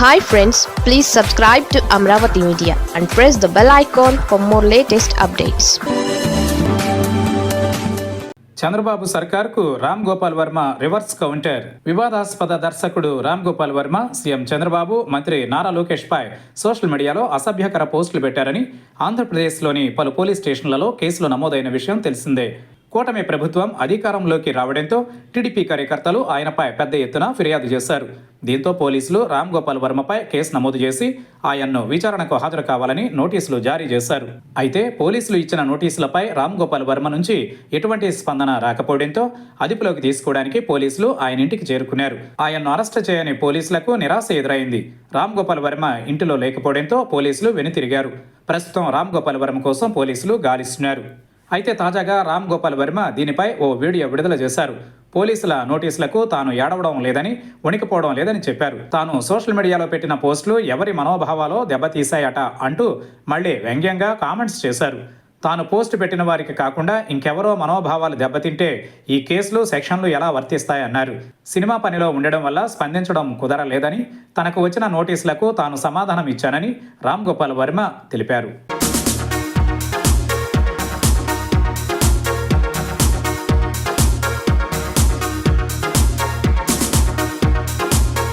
Hi friends please subscribe to Amaravati media and press the bell icon for more latest updates Chandrababu సర్కార్కు Ram Gopal Varma reverse counter. వివాదాస్పద దర్శకుడు Ram Gopal Varma CM Chandrababu మంత్రి నారా లోకేష్ పై social మీడియాలో అసభ్యకర పోస్టులు పెట్టారని ఆంధ్రప్రదేశ్లోని పలు పోలీస్ స్టేషన్లలో కేసులు నమోదైన విషయం తెలిసిందే. కూటమి ప్రభుత్వం అధికారంలోకి రావడంతో టీడీపీ కార్యకర్తలు ఆయనపై పెద్ద ఎత్తున ఫిర్యాదు చేశారు. దీంతో పోలీసులు రామ్ గోపాల్ వర్మపై కేసు నమోదు చేసి ఆయన్ను విచారణకు హాజరు కావాలని నోటీసులు జారీ చేశారు. అయితే పోలీసులు ఇచ్చిన నోటీసులపై రామ్ గోపాల్ వర్మ నుంచి ఎటువంటి స్పందన రాకపోవడంతో అదుపులోకి తీసుకోవడానికి పోలీసులు ఆయన ఇంటికి చేరుకున్నారు. ఆయన్ను అరెస్టు చేయని పోలీసులకు నిరాశ ఎదురైంది. రామ్ గోపాల్ వర్మ ఇంటిలో లేకపోవడంతో పోలీసులు వెనుతిరిగారు. ప్రస్తుతం రామ్ గోపాల్ వర్మ కోసం పోలీసులు గాలిస్తున్నారు. అయితే తాజాగా రామ్ గోపాల్ వర్మ దీనిపై ఓ వీడియో విడుదల చేశారు. పోలీసుల నోటీసులకు తాను ఏడవడం లేదని వణికిపోవడం లేదని చెప్పారు. తాను సోషల్ మీడియాలో పెట్టిన పోస్టులు ఎవరి మనోభావాలో దెబ్బతీశాయట అంటూ మళ్ళీ వ్యంగ్యంగా కామెంట్స్ చేశారు. తాను పోస్ట్ పెట్టిన వారికి కాకుండా ఇంకెవరో మనోభావాలు దెబ్బతింటే ఈ కేసులు సెక్షన్లు ఎలా వర్తిస్తాయన్నారు. సినిమా పనిలో ఉండడం వల్ల స్పందించడం కుదరలేదని తనకు వచ్చిన నోటీసులకు తాను సమాధానం ఇచ్చానని రామ్ గోపాల్ వర్మ తెలిపారు.